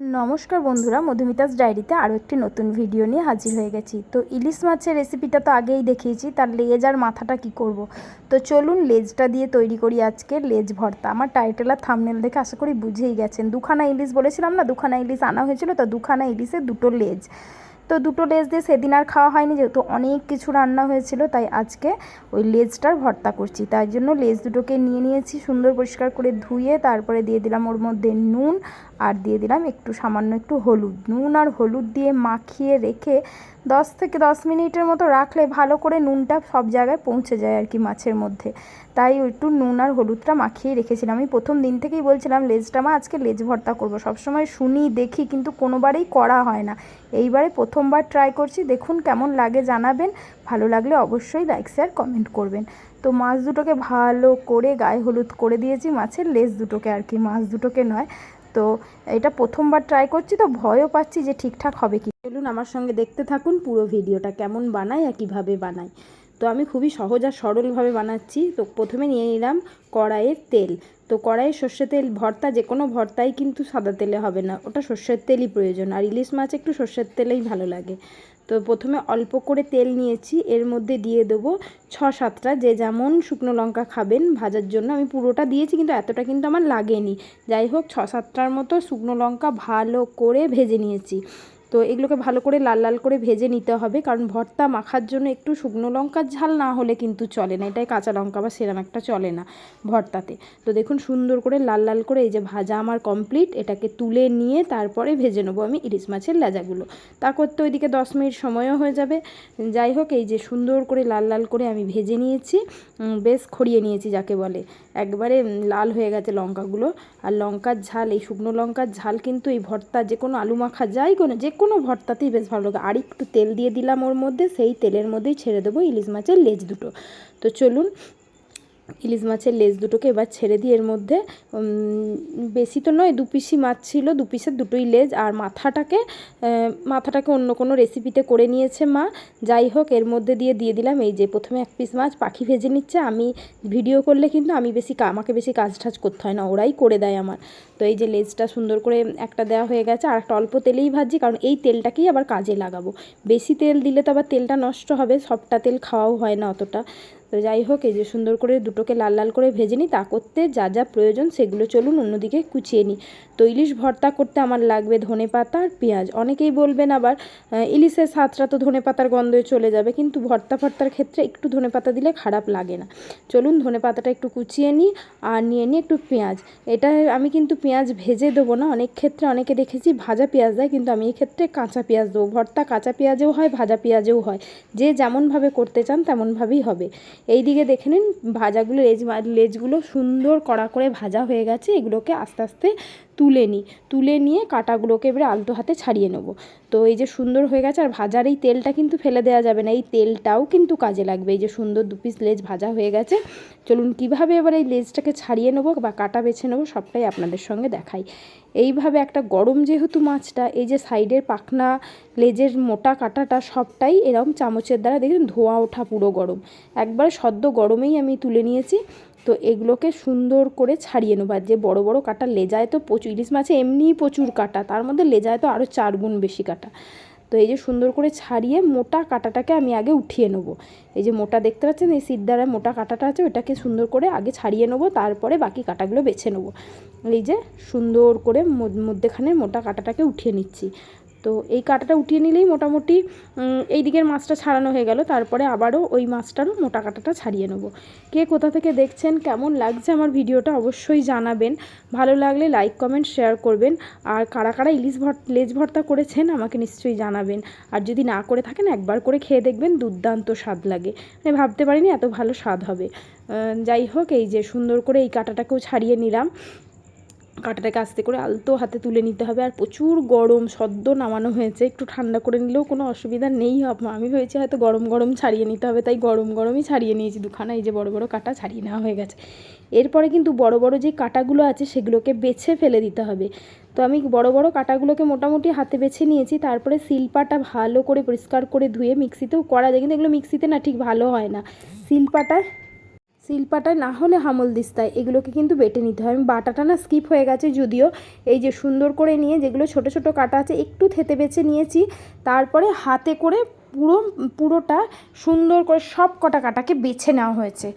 নমস্কার বন্ধুরা, মধুমিতাস ডায়েরিতে আরও একটি নতুন ভিডিও নিয়ে হাজির হয়ে গেছি। তো ইলিশ মাছের রেসিপিটা তো আগেই দেখিয়েছি, তার লেজ আর মাথাটা কি করব। তো চলুন লেজটা দিয়ে তৈরি করি আজকে লেজ ভর্তা। আমার টাইটেল আর থামনেল দেখে আশা করি বুঝেই গেছেন। দুখানা ইলিশ বলেছিলাম না, দুখানা ইলিশ আনা হয়েছিল, তো দুখানা ইলিশের দুটো লেজ। তো দুটো লেজ দিয়ে সেদিন আর খাওয়া হয়নি, যেহেতু অনেক কিছু রান্না হয়েছিল, তাই আজকে ওই লেজটার ভর্তা করছি। তাই জন্য লেজ দুটোকে নিয়ে নিয়েছি, সুন্দর পরিষ্কার করে ধুয়ে, তারপরে দিয়ে দিলাম ওর মধ্যে নুন আর দিয়ে দিলাম একটু সামান্য একটু হলুদ। নুন আর হলুদ দিয়ে মাখিয়ে রেখে দশ থেকে দশ মিনিটের মতো রাখলে ভালো করে নুনটা সব জায়গায় পৌঁছে যায় আর কি মাছের মধ্যে। তাই একটু নুন আর হলুদটা মাখিয়ে রেখেছিলাম। আমি প্রথম দিন থেকেই বলছিলাম, লেজটা মা, আজকে লেজ ভর্তা করব। সবসময় শুনি, দেখি, কিন্তু কোনোবারেই করা হয় না। এইবারে প্রথমবার ট্রাই করছি, দেখুন কেমন লাগে জানাবেন। ভালো লাগলে অবশ্যই লাইক শেয়ার কমেন্ট করবেন। তো মাছ দুটোকে ভালো করে গায়ে হলুদ করে দিয়েছি, মাছের লেজ দুটোকে আর কি, মাছ দুটোকে নয়। তো এটা প্রথমবার ট্রাই করছি, তো ভয়ও পাচ্ছি যে ঠিকঠাক হবে কি। চলুন আমার সঙ্গে দেখতে থাকুন পুরো ভিডিওটা, কেমন বানাই আর কীভাবে বানাই তো আমি খুবই সহজ আর সরলভাবে বানাচ্ছি। তো প্রথমে নিয়ে নিলাম কড়াইয়ের তেল। তো কড়াইয়ের সর্ষের তেল, ভর্তা, যে কোনো ভর্তাই কিন্তু সাদা তেলে হবে না। ওটা সর্ষের তেলই প্রয়োজন। আর ইলিশ মাছ একটু সর্ষের তেলেই ভালো লাগে। তো প্রথমে অল্প করে তেল নিয়েছি, এর মধ্যে দিয়ে দেবো ছ সাতটা যে যেমন শুকনো লঙ্কা খাবেন ভাজার জন্য। আমি পুরোটা দিয়েছি কিন্তু এতটা কিন্তু আমার লাগেনি। যাই হোক, ছ সাতটার মতো শুকনো লঙ্কা ভালো করে ভেজে নিয়েছি। তো এগুলোকে ভালো করে লাল লাল করে ভেজে নিতে হবে, কারণ ভর্তা মাখার জন্য একটু শুকনো লঙ্কার ঝাল না হলে কিন্তু চলে না। এটাই কাঁচা লঙ্কা বা সেরম একটা চলে না ভর্তাতে। তো দেখুন সুন্দর করে লাল লাল করে এই যে ভাজা আমার কমপ্লিট এটাকে তুলে নিয়ে তারপরে ভেজে নেব আমি ইলিশ মাছের লেজাগুলো। তা করতে ওইদিকে দশ মিনিট সময়ও হয়ে যাবে। যাই হোক, এই যে সুন্দর করে লাল লাল করে আমি ভেজে নিয়েছি বেশ খড়িয়ে নিয়েছি যাকে বলে। একবারে লাল হয়ে গেছে লঙ্কাগুলো। আর লঙ্কার ঝাল, এই শুকনো লঙ্কার ঝাল কিন্তু এই ভর্তা যে কোনো আলু মাখা, যাই কোনো, যে কোনো ভর্তাতেই বেশ ভালো লাগে। আর একটু তেল দিয়ে দিলাম ওর মধ্যে, সেই তেলের মধ্যেই ছেড়ে দেবো ইলিশ মাছের লেজ দুটো। তো চলুন ইলিশ মাছের লেজ দুটোকে এবার ছেড়ে দিই এর মধ্যে বেশি তো নয়, দু পিসি মাছ ছিল, দু পিসের দুটোই লেজ, আর মাথাটাকে মাথাটাকে অন্য কোনো রেসিপিতে করে নিয়েছে মা। যাই হোক, এর মধ্যে দিয়ে দিয়ে দিলাম। এই যে প্রথমে এক পিস মাছ, পাখি ভেজে নিচ্ছে। আমি ভিডিও করলে কিন্তু আমি বেশি আমাকে বেশি কাজ টাজ করতে হয় না, ওরাই করে দেয় আমার। তো এই যে লেজটা সুন্দর করে একটা দেওয়া হয়ে গেছে, আর একটা অল্প তেলেই ভাজি কারণ এই তেলটাকেই আবার কাজে লাগাবো। বেশি তেল দিলে তো আবার তেলটা নষ্ট হবে, সবটা তেল খাওয়াও হয় না অতটা। তো যাই হোক, এই যে সুন্দর করে দুটোকে লাল লাল করে ভেজে নিই, তা করতে যা যা প্রয়োজন সেগুলো চলুন অন্যদিকে কুচিয়ে নিই। তো ইলিশ ভর্তা করতে আমার লাগবে ধনে পাতা আর পেঁয়াজ। অনেকেই বলবেন আবার ইলিশের স্বাদটা তো ধনে পাতার গন্ধে চলে যাবে, কিন্তু ভর্তা ভর্তার ক্ষেত্রে একটু ধনে পাতা দিলে খারাপ লাগে না। চলুন ধনে পাতাটা একটু কুচিয়ে নিই আর নিয়ে নিই একটু পেঁয়াজ। এটা আমি কিন্তু পেঁয়াজ ভেজে দেবো না, অনেক ক্ষেত্রে অনেকে দেখেছি ভাজা পেঁয়াজ দেয়, কিন্তু আমি এই ক্ষেত্রে কাঁচা পেঁয়াজ দেবো। ভর্তা কাঁচা পেঁয়াজেও হয়, ভাজা পেঁয়াজেও হয়। যে যেমনভাবে করতে চান তেমনভাবেই হবে। এই দিকে দেখে নিন, ভাজাগুলো লেজ, লেজগুলো সুন্দর কড়া করে ভাজা হয়ে গেছে, এগুলোকে আস্তে আস্তে তুলে নিই। তুলে নিয়ে কাটাগুলোকে এবারে আলতো হাতে ছাড়িয়ে নেব। তো এই যে সুন্দর হয়ে গেছে, আর ভাজার এই তেলটা কিন্তু ফেলে দেওয়া যাবে না। এই তেলটাও কিন্তু কাজে লাগবে। এই যে সুন্দর দু পিস লেজ ভাজা হয়ে গেছে। চলুন কীভাবে এবার এই লেজটাকে ছাড়িয়ে নেব বা কাটা বেছে নেব সবটাই আপনাদের সঙ্গে দেখাই। এইভাবে একটা গরম যেহেতু মাছটা, এই যে সাইডের পাখনা, লেজের মোটা কাটাটা সবটাই এরকম চামচের দ্বারা দেখুন ধোয়া ওঠা পুরো গরম। একবারে সদ্য গরমেই আমি তুলে নিয়েছি। তো এগুলোকে সুন্দর করে ছাড়িয়ে নেব। আর যে বড়ো বড়ো কাটা, লেজায় তো প্রচুর, ইলিশ মাছে এমনিই প্রচুর কাটা, তার মধ্যে লেজায় তো আরও চার গুণ বেশি কাটা। তো এই যে সুন্দর করে ছাড়িয়ে মোটা কাটাটাকে আমি আগে উঠিয়ে নেব। এই যে মোটা দেখতে পাচ্ছেন, এই সিদ্ধারা মোটা কাটাটা আছে, ওটাকে সুন্দর করে আগে ছাড়িয়ে নেব, তারপরে বাকি কাটাগুলো বেছে নেব। এই যে সুন্দর করে মধ্যেখানে মোটা কাটাটাকে উঠিয়ে নিচ্ছি। তো এই কাঁটাটা উঠিয়ে নিলেই মোটামুটি এই দিকের মাছটা ছাড়ানো হয়ে গেল। তারপরে আবারও ওই মাছটারও মোটা কাঁটাটা ছাড়িয়ে নেব। কে কোথা থেকে দেখছেন, কেমন লাগছে আমার ভিডিওটা অবশ্যই জানাবেন। ভালো লাগলে লাইক, কমেন্ট, শেয়ার করবেন। আর কারা কারা ইলিশ ভর, লেজ ভর্তা করেছেন আমাকে নিশ্চয়ই জানাবেন। আর যদি না করে থাকেন, একবার করে খেয়ে দেখবেন, দুর্দান্ত স্বাদ লাগে। মানে ভাবতে পারিনি এত ভালো স্বাদ হবে। যাই হোক, এই যে সুন্দর করে এই কাঁটাটাকেও ছাড়িয়ে নিলাম। কাঁটাটাকে আস্তে করে আলতো হাতে তুলে নিতে হবে। আর প্রচুর গরম, সদ্য নামানো হয়েছে। একটু ঠান্ডা করে নিলেও কোনো অসুবিধা নেই। হবে আমি ভেবেছি হয়তো গরম গরম ছাড়িয়ে নিতে হবে। তাই গরম, গরমই ছাড়িয়ে নিয়েছি। দুখানা এই যে বড় বড় কাটা ছাড়িয়ে নেওয়া হয়ে গেছে। এরপরে কিন্তু বড় বড় যে কাটাগুলো আছে, সেগুলোকে বেছে ফেলে দিতে হবে। তো আমি বড় বড় কাটাগুলোকে মোটামুটি হাতে বেছে নিয়েছি। তারপরে শিল্পাটা ভালো করে পরিষ্কার করে ধুয়ে মিক্সিতেও করা যায়। কিন্তু এগুলো মিক্সিতে না ঠিক ভালো হয় না। শিল্পাটা শিলপাটায় না হলে হামল দিস্তায় এগুলোকে কিন্তু বেটে নিতে হয়। আমি বাটাটা না স্কিপ হয়ে গেছে যদিও, এই যে সুন্দর করে নিয়ে যেগুলো ছোট ছোট কাটা আছে, একটু থেতে বেছে নিয়েছি। তারপরে হাতে করে পুরো, পুরোটা সুন্দর করে সব কটা কাটাকে বেছে নেওয়া হয়েছে।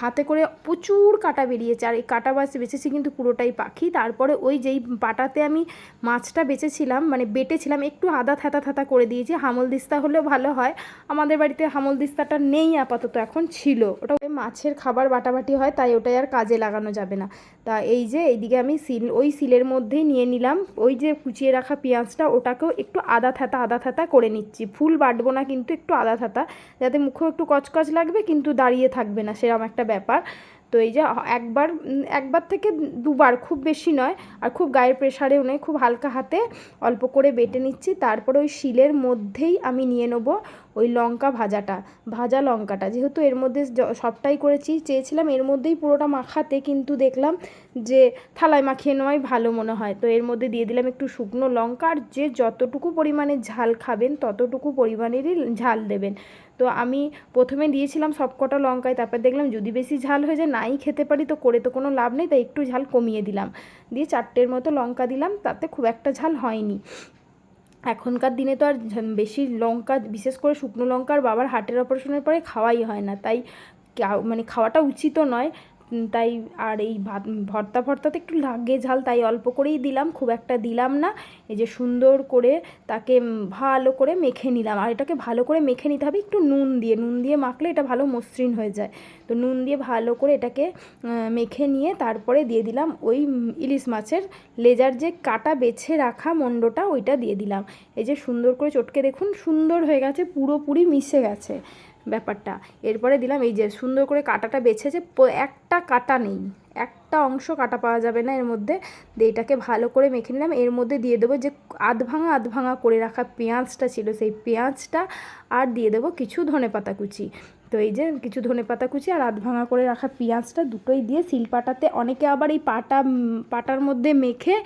হাতে করে প্রচুর কাটা বেরিয়েছে। আর এই কাটা বাস বেছেছি কিন্তু পুরোটাই পাখি। তারপরে ওই যেই পাটাতে আমি মাছটা বেচেছিলাম মানে বেটেছিলাম, একটু আদা থাতা থাতা করে দিয়েছি। হামল দিস্তা হলেও ভালো হয়। আমাদের বাড়িতে হামল দিস্তাটা নেই আপাতত, এখন ছিল। ওটা মাছের খাবার বাটাবাটি হয়, তাই ওটাই আর কাজে লাগানো যাবে না। তা এই যে এইদিকে আমি সিল, ওই সিলের মধ্যেই নিয়ে নিলাম। ওই যে কুচিয়ে রাখা পেঁয়াজটা, ওটাকেও একটু আদা থাতা আদা থাতা করে নিচ্ছি। ফুল বাটবো না কিন্তু একটু আদা থাতা, যাতে মুখেও একটু কচকচ লাগবে, কিন্তু দাঁড়িয়ে থাকবে না। সেরকম একটা ব্যাপার। তো এই যে, একবার একবার থেকে দুবার খুব বেশি নয়। আর খুব গায়ের প্রেশারেও নয় খুব হালকা হাতে অল্প করে বেটে নিচ্ছি। তারপরে ওই শিলের মধ্যেই আমি নিয়ে নেব ওই লঙ্কা ভাজাটা, ভাজা লঙ্কাটা। যেহেতু এর মধ্যে সবটাই করেছি, চেয়েছিলাম এর মধ্যেই পুরোটা মাখাতে, কিন্তু দেখলাম যে, থালায় মাখিয়ে নেওয়াই ভালো মনে হয়। তো এর মধ্যে দিয়ে দিলাম একটু শুকনো লঙ্কা, আর যে যতটুকু পরিমাণে ঝাল খাবেন, ততটুকু পরিমাণেরই ঝাল দেবেন। তো আমি প্রথমে দিয়েছিলাম সবকটা লঙ্কায়, তারপর দেখলাম যদি বেশি ঝাল হয়ে যায় নাই খেতে পারি, তো করে তো কোনো লাভ নেই, তাই একটু ঝাল কমিয়ে দিলাম। দিয়ে চারটের মতো লঙ্কা দিলাম, তাতে খুব একটা ঝাল হয়নি। এখনকার দিনে তো আর বেশি লঙ্কা, বিশেষ করে শুকনো লঙ্কা আর বাবার হার্টের অপারেশনের পরে খাওয়াই হয় না, তাই মানে খাওয়াটা উচিতও নয়। তাই আর এই ভাত, ভর্তা, ভর্তাতে একটু লাগে ঝাল, তাই অল্প করেই দিলাম, খুব একটা দিলাম না। এই যে সুন্দর করে তাকে ভালো করে মেখে নিলাম। আর এটাকে ভালো করে মেখে নিতে হবে একটু নুন দিয়ে। নুন দিয়ে মাখলে এটা ভালো মসৃণ হয়ে যায়। তো নুন দিয়ে ভালো করে এটাকে মেখে নিয়ে তারপরে দিয়ে দিলাম ওই ইলিশ মাছের লেজার যে কাটা বেছে রাখা মণ্ডটা ওইটা দিয়ে দিলাম। এই যে সুন্দর করে চটকে দেখুন, সুন্দর হয়ে গেছে, পুরোপুরি মিশে গেছে। ব্যাপারটা। এরপরে দিলাম এই যে সুন্দর করে কাটাটা বেছেছে একটা কাটা নেই, একটা অংশ কাটা পাওয়া যাবে না এর মধ্যে। এটাকে ভালো করে মেখে নিলাম। এর মধ্যে দিয়ে দেবো যে আধ ভাঙা আধ ভাঙা করে রাখা পেঁয়াজটা ছিল, সেই পেঁয়াজটা আর দিয়ে দেবো কিছু ধনে পাতা কুচি। তো এই যে কিছু ধনেপাতা কুচি আর আধ ভাঙা করে রাখা পেঁয়াজটা দুটোই দিয়ে শিলপাটাতে অনেকে আবার এই পাটা পাটার মধ্যে মেখে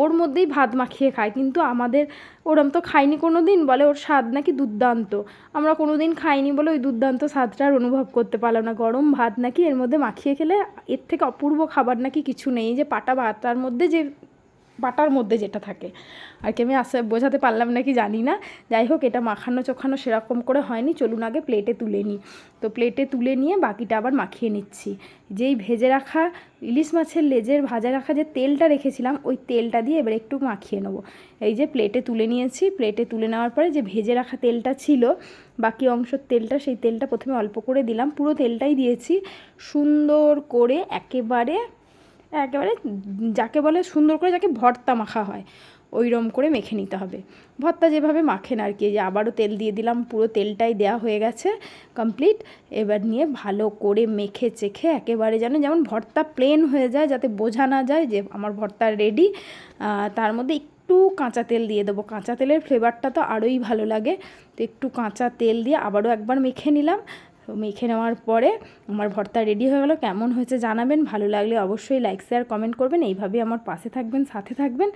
ওর মধ্যেই ভাত মাখিয়ে খায়। কিন্তু আমাদের ওরম তো খাইনি কোনো দিন বলে ওর স্বাদ নাকি দুর্দান্ত। আমরা কোনো দিন খাইনি বলে ওই দুর্দান্ত স্বাদটা আর অনুভব করতে পারলাম না। গরম ভাত নাকি এর মধ্যে মাখিয়ে খেলে এর থেকে অপূর্ব খাবার নাকি কিছু নেই। যে পাটা ভাতার মধ্যে যে বাটার মধ্যে যেটা থাকে। আর কি আমি আসে বোঝাতে পারলাম নাকি জানি না। যাই হোক, এটা মাখানো চোখানো সেরকম করে হয়নি। চলুন আগে প্লেটে তুলে নিই। তো প্লেটে তুলে নিয়ে বাকিটা আবার মাখিয়ে নিচ্ছি। যেই ভেজে রাখা ইলিশ মাছের লেজের ভাজা রাখা যে তেলটা রেখেছিলাম, ওই তেলটা দিয়ে এবার একটু মাখিয়ে নেব। এই যে প্লেটে তুলে নিয়েছি। প্লেটে তুলে নেওয়ার পরে যে ভেজে রাখা তেলটা ছিল, বাকি অংশের তেলটা, সেই তেলটা প্রথমে অল্প করে দিলাম। পুরো তেলটাই দিয়েছি। সুন্দর করে একেবারে একেবারে যাকে বলে সুন্দর করে যাকে ভর্তা মাখা হয় ওই রম করে মেখে নিতে হবে। ভর্তা যেভাবে মাখেন আর কি যে আবারও তেল দিয়ে দিলাম, পুরো তেলটাই দেওয়া হয়ে গেছে কমপ্লিট এবার নিয়ে ভালো করে মেখে চেখে একেবারে যেন, যেমন ভর্তা প্লেন হয়ে যায়, যাতে বোঝা না যায় যে আমার ভর্তা রেডি তার মধ্যে একটু কাঁচা তেল দিয়ে দেবো। কাঁচা তেলের ফ্লেভারটা তো আরোই ভালো লাগে। তো একটু কাঁচা তেল দিয়ে আবারও একবার মেখে নিলাম। তো মেখে নেওয়ার পরে আমার ভর্তা রেডি হয়ে গেলো। কেমন হয়েছে জানাবেন, ভালো লাগলে অবশ্যই লাইক শেয়ার কমেন্ট করবেন। এইভাবে আমার পাশে থাকবেন, সাথে থাকবেন।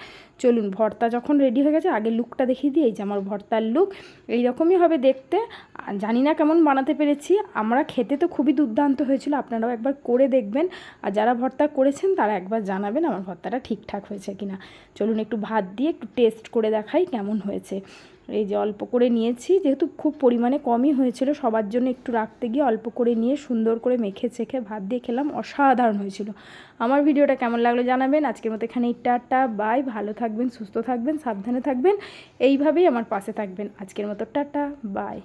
চলুন, ভর্তা যখন রেডি হয়ে গেছে, আগে লুকটা দেখিয়ে দিই। এই যে আমার ভর্তার লুক এইরকমই হবে দেখতে। জানি না কেমন বানাতে পেরেছি। আমরা খেতে তো খুবই দুর্দান্ত হয়েছিল, আপনারাও একবার করে দেখবেন। আর যারা ভর্তা করেছেন, তারা একবার জানাবেন আমার ভর্তাটা ঠিকঠাক হয়েছে কিনা। চলুন, একটু ভাত দিয়ে একটু টেস্ট করে দেখাই কেমন হয়েছে। এই যে অল্প করে নিয়েছি, যেহেতু খুব পরিমাণে কমই হয়েছিল, সবার জন্য একটু রাখতে গিয়ে অল্প করে নিয়ে সুন্দর করে মেখে চেখে ভাত দিয়ে খেলাম, অসাধারণ হয়েছিল। আমার ভিডিওটা কেমন লাগল জানাবেন, আজকের মতো এখানে টাটা, বাই, ভালো থাকবেন, সুস্থ থাকবেন, সাবধানে থাকবেন, এইভাবেই আমার পাশে থাকবেন। আজকের মতো টাটা, বাই।